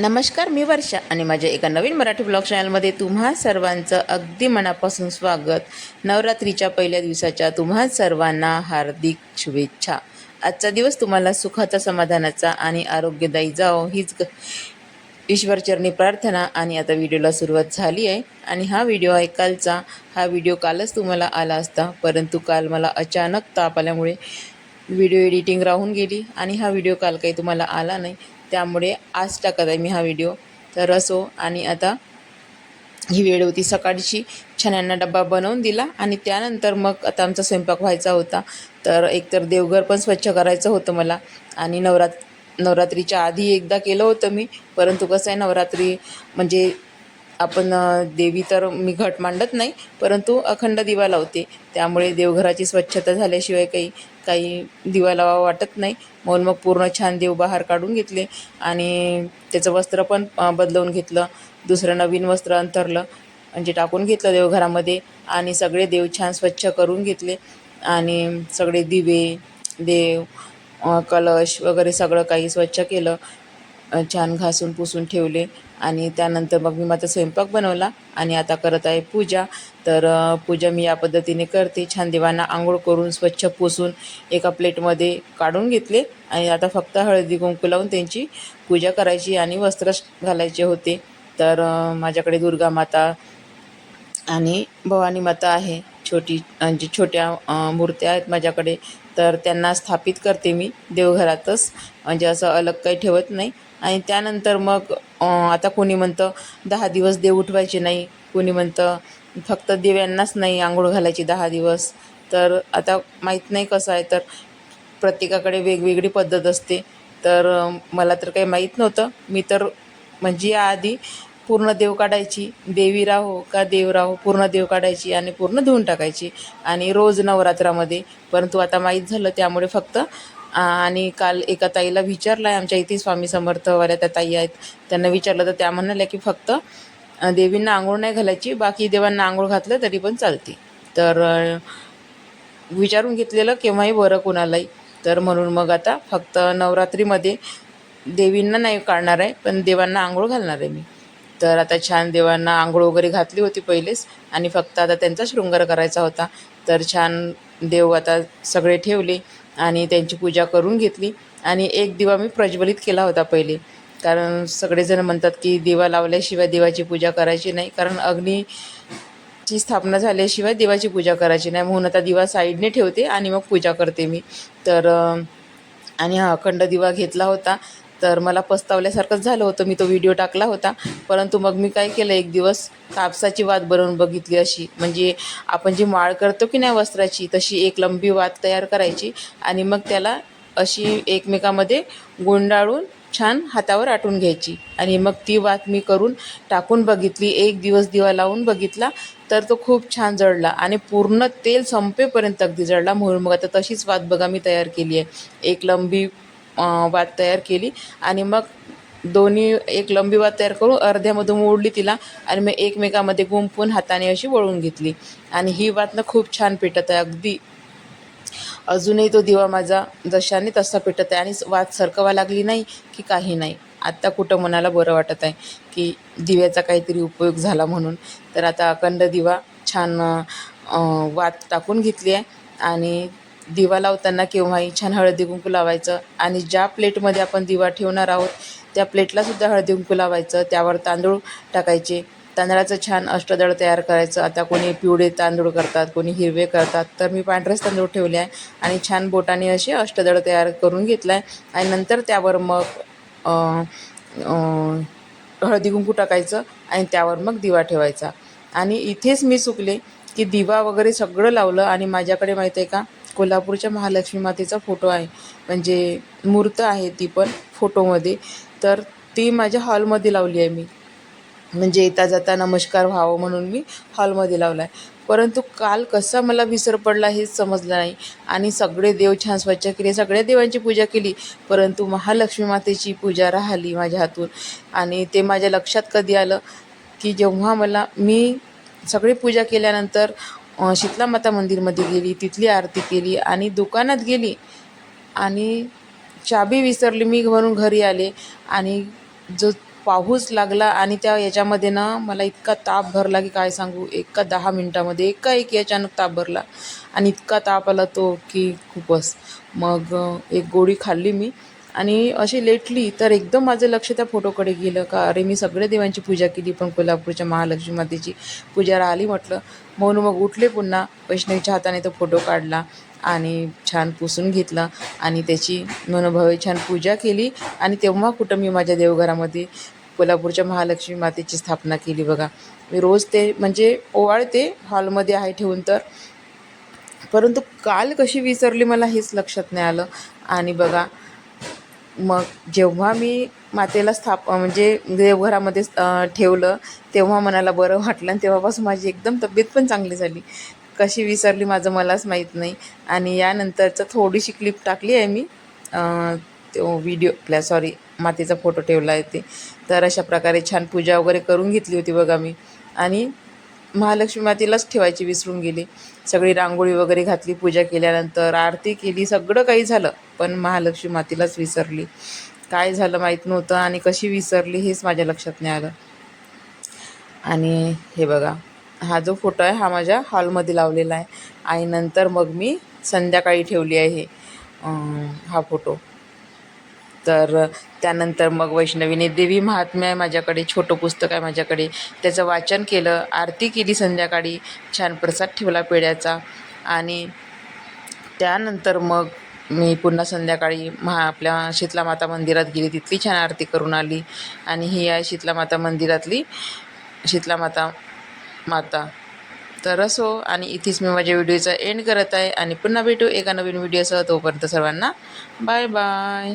नमस्कार मी वर्षा आणि माझ्या एका नवीन मराठी ब्लॉग चॅनलमध्ये तुम्हा सर्वांचं अगदी मनापासून स्वागत. नवरात्रीच्या पहिल्या दिवसाच्या तुम्हा सर्वांना हार्दिक शुभेच्छा. आजचा दिवस तुम्हाला सुखाचा समाधानाचा आणि आरोग्यदायी जाओ हीच ग- ईश्वरचरणी प्रार्थना आणि आता व्हिडिओला सुरुवात झाली आहे. आणि हा व्हिडिओ आहे कालचा. हा व्हिडिओ कालच तुम्हाला आला असता परंतु काल मला अचानक ताप आल्यामुळे व्हिडिओ एडिटिंग राहून गेली आणि हा व्हिडिओ काल काही तुम्हाला आला नाही. त्यामुळे आज टाकत आहे मी हा व्हिडिओ तर असो आणि आता ही वेळ होती सकाळची. छान्यांना डब्बा बनवून दिला आणि त्यानंतर मग आता आमचा स्वयंपाक व्हायचा होता. तर एकतर देवघर पण स्वच्छ करायचं होतं मला आणि नवरात नवरात्रीच्या आधी एकदा केलं होतं मी. परंतु कसं आहे नवरात्री म्हणजे आपण देवी तर मी घट मांडत नाही परंतु अखंड दिवा लावते. त्यामुळे देवघराची स्वच्छता झाल्याशिवाय काही काही दिवा लावा वाटत नाही. म्हणून मग पूर्ण छान देव बाहेर काढून घेतले आणि त्याचं वस्त्र पण बदलवून घेतलं. दुसरं नवीन वस्त्र अंतरलं म्हणजे टाकून घेतलं देवघरामध्ये आणि सगळे देव छान स्वच्छ करून घेतले. आणि सगळे दिवे देव कलश वगैरे सगळं काही स्वच्छ केलं. छान घासून पुसून ठेवले. आणि त्यानंतर मग मी माझा स्वयंपाक बनवला आणि आता करत आहे पूजा. तर पूजा मी या पद्धतीने करते. छान देवांना आंघोळ करून स्वच्छ पुसून एका प्लेटमध्ये काढून घेतले आणि आता फक्त हळदी कुंकू लावून त्यांची पूजा करायची आणि वस्त्र घालायचे होते. तर माझ्याकडे दुर्गा माता आणि भवानी माता आहे. छोटी म्हणजे छोट्या मूर्त्या आहेत माझ्याकडे. तर त्यांना स्थापित करते मी देवघरातच. म्हणजे असं अलग काही ठेवत नाही. आणि त्यानंतर मग आता कोणी म्हणतं दहा दिवस देव उठवायचे नाही. कोणी म्हणतं फक्त देव्यांनाच नाही आंघोळ घालायची दहा दिवस. तर आता माहीत नाही कसं आहे तर प्रत्येकाकडे वेगवेगळी पद्धत असते. तर मला तर काही माहीत नव्हतं. मी तर म्हणजे याआधी पूर्ण देव काढायची. देवी राहो का देव राहो पूर्ण देव काढायची आणि पूर्ण धुवून टाकायची. आणि रोज नवरात्रामध्ये परंतु आता माहीत झालं त्यामुळे फक्त आणि काल एका ताईला विचारलं आहे आमच्या इथे स्वामी समर्थवाल्या त्या ताई आहेत. त्यांना विचारलं तर त्या म्हणाल्या की फक्त देवींना आंघोळ नाही घालायची बाकी देवांना आंघोळ घातलं तरी पण चालते. तर विचारून घेतलेलं केव्हाही बरं कोणालाही. तर म्हणून मग आता फक्त नवरात्रीमध्ये देवींना नाही काढणार आहे पण देवांना आंघोळ घालणार आहे मी. तर आता छान देवांना आंघोळ वगैरे घातली होती पहिलेच आणि फक्त आता त्यांचा शृंगार करायचा होता. तर छान देव आता सगळे ठेवले. आणि त्यांची पूजा करून घेतली. आणि एक दिवा मी प्रज्वलित केला होता पहिले. कारण सगळेजण म्हणतात की दिवा लावल्याशिवाय देवाची पूजा करायची नाही. कारण अग्नीची स्थापना झाल्याशिवाय देवाची पूजा करायची नाही. म्हणून आता दिवा साईडने ठेवते आणि मग पूजा करते मी. तर आणि हा अखंड दिवा घेतला होता. तर मला पस्तावल्यासारखंच झालं होतं. मी तो व्हिडिओ टाकला होता. परंतु मग मी काय केलं? एक दिवस कापसाची वात बनवून बघितली अशी. म्हणजे आपण जी माळ करतो की नाही वस्त्राची तशी एक लंबी वात तयार करायची आणि मग त्याला अशी एकमेकामध्ये गुंडाळून छान हातावर आटून घ्यायची. आणि मग ती वात मी करून टाकून बघितली. एक दिवस दिवा लावून बघितला तर तो खूप छान जळला आणि पूर्ण तेल संपेपर्यंत अगदी जळला. म्हणून मग आता तशीच वात बघा मी तयार केली आहे. एक लंबी वात तयार केली आणि मग दोन्ही एक लंबी वात तयार करून अर्ध्यामधून ओढली तिला आणि मग एकमेकामध्ये गुंफून हाताने अशी वळून घेतली. आणि ही वात ना खूप छान पेटत आहे. अगदी अजूनही तो दिवा माझा जशाने तसा पेटत आहे. आणि वात सरकवा लागली नाही की काही नाही. आत्ता कुठं मनाला बरं वाटत आहे की दिव्याचा काहीतरी उपयोग झाला म्हणून. तर आता अखंड दिवा छान वात टाकून घेतली आहे. आणि दिवा लावताना केव्हाही छान हळदी कुंकू लावायचं. आणि ज्या प्लेटमध्ये आपण दिवा ठेवणार आहोत त्या प्लेटलासुद्धा हळदी कुंकू लावायचं. त्यावर तांदूळ टाकायचे. तांदळाचं छान अष्टदळ तयार करायचं. आता कोणी पिवळे तांदूळ करतात कोणी हिरवे करतात. तर मी पांढरेच तांदूळ ठेवले आहे आणि छान बोटाने असे अष्टदळ तयार करून घेतला आहे आणि नंतर त्यावर मग हळदी कुंकू टाकायचं आणि त्यावर मग दिवा ठेवायचा. आणि इथेच मी चुकले की दिवा वगैरे सगळं लावलं आणि माझ्याकडे माहीत आहे का कोल्हापूरच्या महालक्ष्मी मातेचा फोटो आहे. म्हणजे मूर्त आहे ती पण फोटोमध्ये. तर ती माझ्या हॉलमध्ये लावली आहे मी. म्हणजे येता जाता नमस्कार व्हावं म्हणून मी हॉलमध्ये लावला आहे परंतु काल कसा मला विसर पडला हेच समजलं नाही. आणि सगळे देव छान स्वच्छ केले. सगळ्या देवांची पूजा केली. परंतु महालक्ष्मी मातेची पूजा राहिली माझ्या हातून. आणि ते माझ्या लक्षात कधी आलं की जेव्हा मला मी सगळी पूजा केल्यानंतर शीतला माता मंदिरमध्ये गेली तिथली आरती केली आणि दुकानात गेली आणि चाबी विसरली. मी म्हणून घरी आले आणि जो पाऊस लागला आणि त्या याच्यामध्ये ना मला इतका ताप भरला की काय सांगू एका दहा मिनटामध्ये एका एक अचानक ताप भरला आणि इतका ताप आला तो की खूपच. मग एक गोळी खाल्ली मी. आणि अशी लेटली तर एकदम माझं लक्ष त्या फोटोकडे गेलं का अरे मी सगळ्या देवांची पूजा केली पण कोल्हापूरच्या महालक्ष्मी मातेची पूजा राहिली म्हटलं. म्हणून मग उठले पुन्हा वैष्णवीच्या हाताने तो फोटो काढला आणि छान पुसून घेतला आणि त्याची मनोभावे छान पूजा केली आणि तेव्हा कुठं मी माझ्या देवघरामध्ये कोल्हापूरच्या महालक्ष्मी मातेची स्थापना केली बघा. मी रोज ते म्हणजे ओवाळते हॉलमध्ये आहे ठेवून तर. परंतु काल कशी विसरली मला हेच लक्षात नाही आलं. आणि बघा मग जेव्हा मी मातेला स्थाप म्हणजे देवघरामध्ये ठेवलं तेव्हा मनाला बरं वाटलं आणि तेव्हापासून माझी एकदम तब्येत पण चांगली झाली. कशी विसरली माझं मलाच माहीत नाही. आणि यानंतरचं थोडीशी क्लिप टाकली आहे मी. तो व्हिडिओ आपल्या सॉरी मातेचा फोटो ठेवला आहे ते. तर अशा प्रकारे छान पूजा वगैरे करून घेतली होती बघा मी. आणि महालक्ष्मी मातेलाच ठेवायची विसरून गेली. सगळी रांगोळी वगैरे घातली पूजा केल्यानंतर आरती केली सगळं काही झालं पण महालक्ष्मी मातेलाच विसरली. काय झालं माहीत नव्हतं आणि कशी विसरली हेच माझ्या लक्षात नाही आलं. आणि हे बघा हा जो फोटो आहे हा माझ्या हॉलमध्ये लावलेला आहे. आणि नंतर मग मी संध्याकाळी ठेवली आहे हा फोटो. तर त्यानंतर मग वैष्णवीने देवी महात्म्य आहे माझ्याकडे छोटं पुस्तक आहे माझ्याकडे. त्याचं वाचन केलं आरती केली संध्याकाळी छान प्रसाद ठेवला पेढ्याचा. आणि त्यानंतर मग मी पुन्हा संध्याकाळी महा आपल्या शीतला माता मंदिरात गेली. तिथली छान आरती करून आली. आणि ही आहे शीतला माता मंदिरातली शीतला माता माता. तर असो आणि इथेच मी माझ्या व्हिडिओचा एंड करत आहे. आणि पुन्हा भेटू एका नवीन व्हिडिओसह. तोपर्यंत सर्वांना बाय बाय.